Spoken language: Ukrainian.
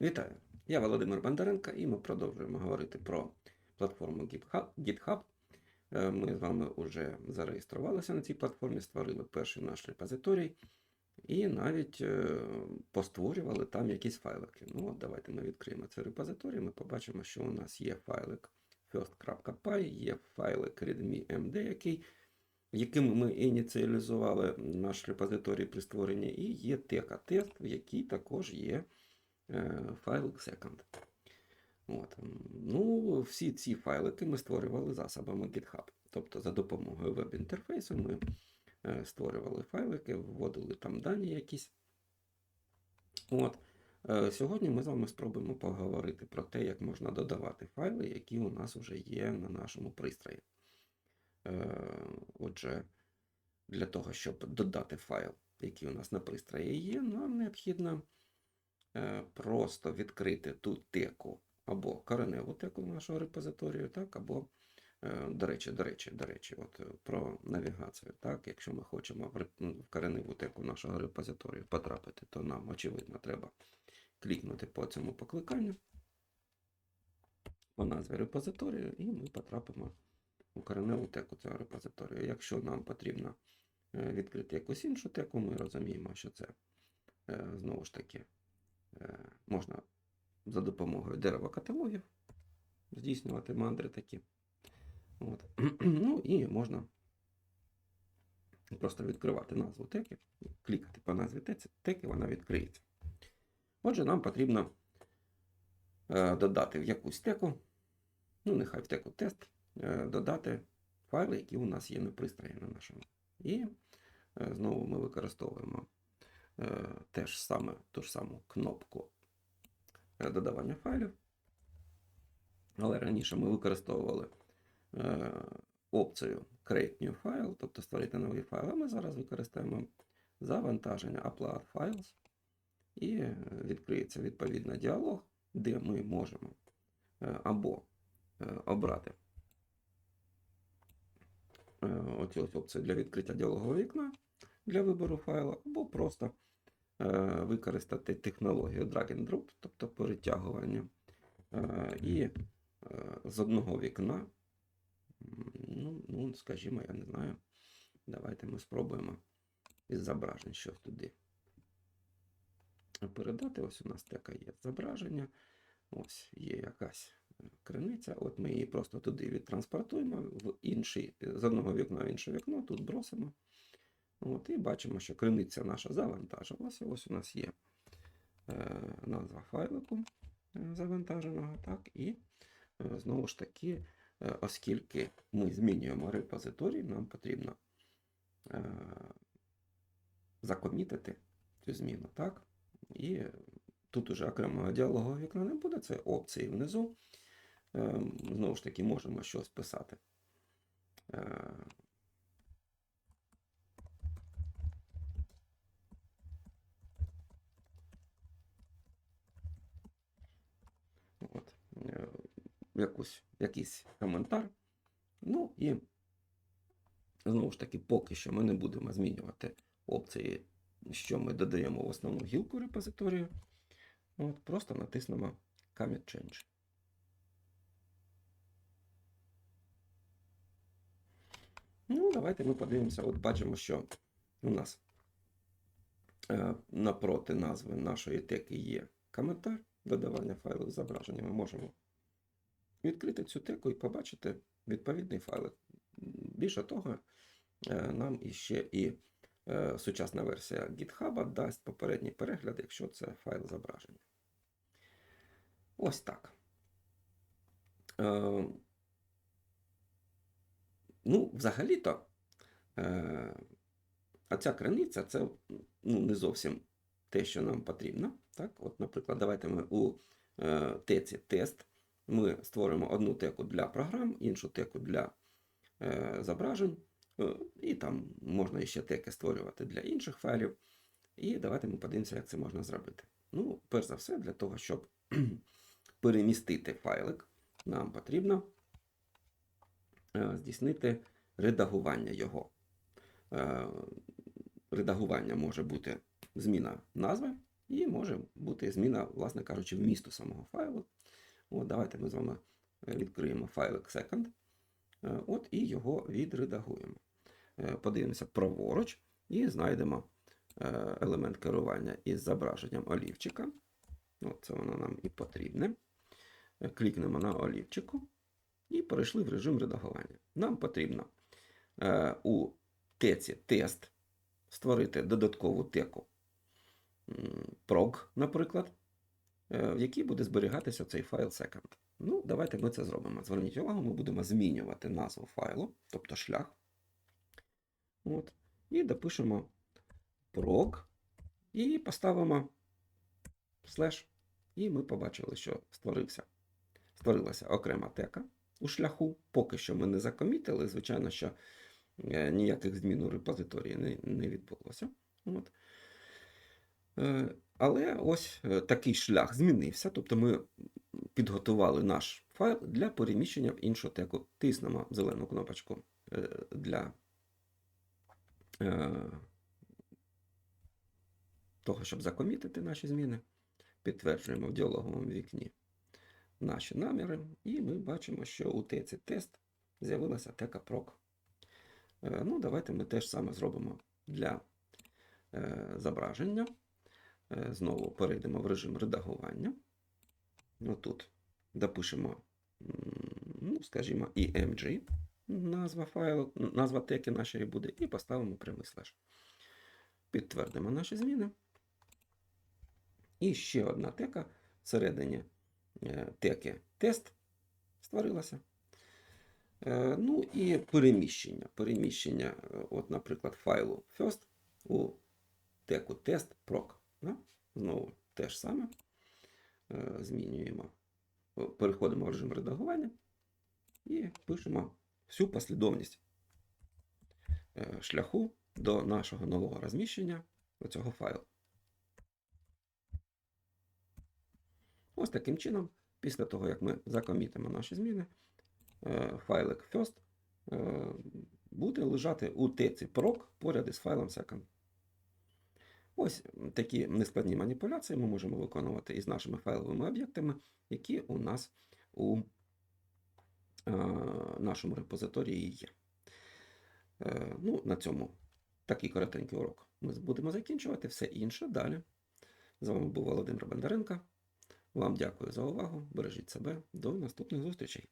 Вітаю! Я Володимир Бондаренко, і ми продовжуємо говорити про платформу GitHub. Е, Ми з вами вже зареєструвалися на цій платформі, створили перший наш репозиторій і навіть е, постворювали там якісь файлики. Ну, от давайте ми відкриємо цей репозиторій. Ми побачимо, що у нас є файлик first.py, є файлик readme.md, який, яким ми ініціалізували наш репозиторій при створенні, і є тека-тест, в якій також є файлик second. От. Ну, всі ці файлики ми створювали засобами GitHub. Тобто за допомогою веб-інтерфейсу ми е, створювали файлики, вводили там дані якісь. От. Е, Сьогодні ми з вами спробуємо поговорити про те, як можна додавати файли, які у нас вже є на нашому пристрої. Е, Отже, для того, щоб додати файл, який у нас на пристрої є, нам необхідно е, просто відкрити ту теку або кореневу теку нашого репозиторію, так, або, е, до речі, до речі, до речі, от е, про навігацію. Так, якщо ми хочемо в кореневу теку нашого репозиторію потрапити, то нам, очевидно, треба клікнути по цьому покликанню по назві репозиторію, і ми потрапимо у кореневу теку цього репозиторію. Якщо нам потрібно е, відкрити якусь іншу теку, ми розуміємо, що це е, знову ж таки е, можна за допомогою дерева каталогів здійснювати мандри такі. От. Ну і можна просто відкривати назву теки, клікати по назві теки, вона відкриється. Отже, нам потрібно е, додати в якусь теку, ну нехай в теку тест, е, додати файли, які у нас є на пристрої на нашому. І е, знову ми використовуємо е, теж саме, ту ж саму кнопку додавання файлів. Але раніше ми використовували е, опцію Create New File, тобто створити новий файл, а ми зараз використаємо завантаження Upload Files. І е, відкриється відповідно діалог, де ми можемо е, або е, обрати оцю опцію для відкриття діалогового вікна для вибору файлу, або просто використати технологію drag and drop, тобто перетягування, е, і е, з одного вікна, ну, ну, скажімо, я не знаю, давайте ми спробуємо із зображень щось туди передати. Ось у нас така є зображення. Ось є якась е, криниця. От ми її просто туди відтранспортуємо в інший, з одного вікна в інше вікно, тут бросимо. От, і бачимо, що криниця наша завантажилася. Ось у нас є е, назва файлику е, завантаженого. Так, і е, знову ж таки, е, оскільки ми змінюємо репозиторій, нам потрібно е, закомітити цю зміну. Так? І тут уже окремого діалогового вікна не буде, це опції внизу. Е, Знову ж таки, можемо щось писати. Е, От. Е, Якусь, якийсь коментар. Ну і знову ж таки, поки що ми не будемо змінювати опції що ми додаємо в основну гілку репозиторію. От, Просто натиснемо Commit Change. Ну, давайте ми подивимося. От бачимо, що у нас е, напроти назви нашої теки є коментар додавання файлів з зображеннями. Ми можемо відкрити цю теку і побачити відповідний файлик. Більше того, е, нам іще і Е, сучасна версія GitHub дасть попередній перегляд, якщо це файл зображення. Ось так. Е, ну, взагалі-то, оця криниця це ну, не зовсім те, що нам потрібно. Так? От, Наприклад, давайте ми у теці тест ми створимо одну теку для програм, іншу теку для е, зображень. Е, І там можна ще теки створювати для інших файлів. І давайте ми подивимося, як це можна зробити. Ну, перш за все, для того, щоб перемістити файлик, нам потрібно е, здійснити редагування його. Е, Редагування може бути зміна назви І може бути зміна, власне кажучи, вмісту самого файлу. От, давайте ми з вами відкриємо файлик second. Е, От і його відредагуємо. Е, Подивимося праворуч і знайдемо е, елемент керування із зображенням олівчика. От це воно нам і потрібне. Клікнемо на олівчику і перейшли в режим редагування. Нам потрібно у теці тест створити додаткову теку prog, наприклад, в якій буде зберігатися цей файл second. Ну, давайте ми це зробимо. Зверніть увагу, ми будемо змінювати назву файлу, тобто шлях. От, і допишемо prog і поставимо слеш. І ми побачили, що створився. Створилася окрема тека у шляху. Поки що ми не закомітили. Звичайно, що е, ніяких змін у репозиторії не, не відбулося. От. Але ось е, такий шлях змінився. Тобто ми підготували наш файл для переміщення в іншу теку. Тиснемо зелену кнопочку е, для е, того, щоб закомітити наші зміни. Підтверджуємо в діалоговому вікні наші наміри, і ми бачимо, що у теці тест з'явилася тека. Е, Ну, давайте ми теж саме зробимо для зображення. Е, Знову перейдемо в режим редагування. Отут допишемо, ну, скажімо, EMG, назва файлу, назва теки нашої буде, і поставимо прямий слеш. Підтвердимо наші зміни. І ще одна тека всередині е, теки тест створилася. Е, Ну і переміщення. Переміщення, от, наприклад, файлу first у теку тест proc. Да? Знову те ж саме. Е, Змінюємо, переходимо в режим редагування і пишемо всю послідовність е, шляху до нашого нового розміщення цього файлу. Ось таким чином, після того, як ми закомітимо наші зміни, е, файлик first буде лежати у теці proc поряд із файлом second. Ось такі нескладні маніпуляції ми можемо виконувати із нашими файловими об'єктами, які у нас у е, нашому репозиторії є. Е, ну, на цьому такий коротенький урок ми будемо закінчувати. Все інше далі. З вами був Володимир Бондаренко. Вам дякую за увагу. Бережіть себе. До наступних зустрічей.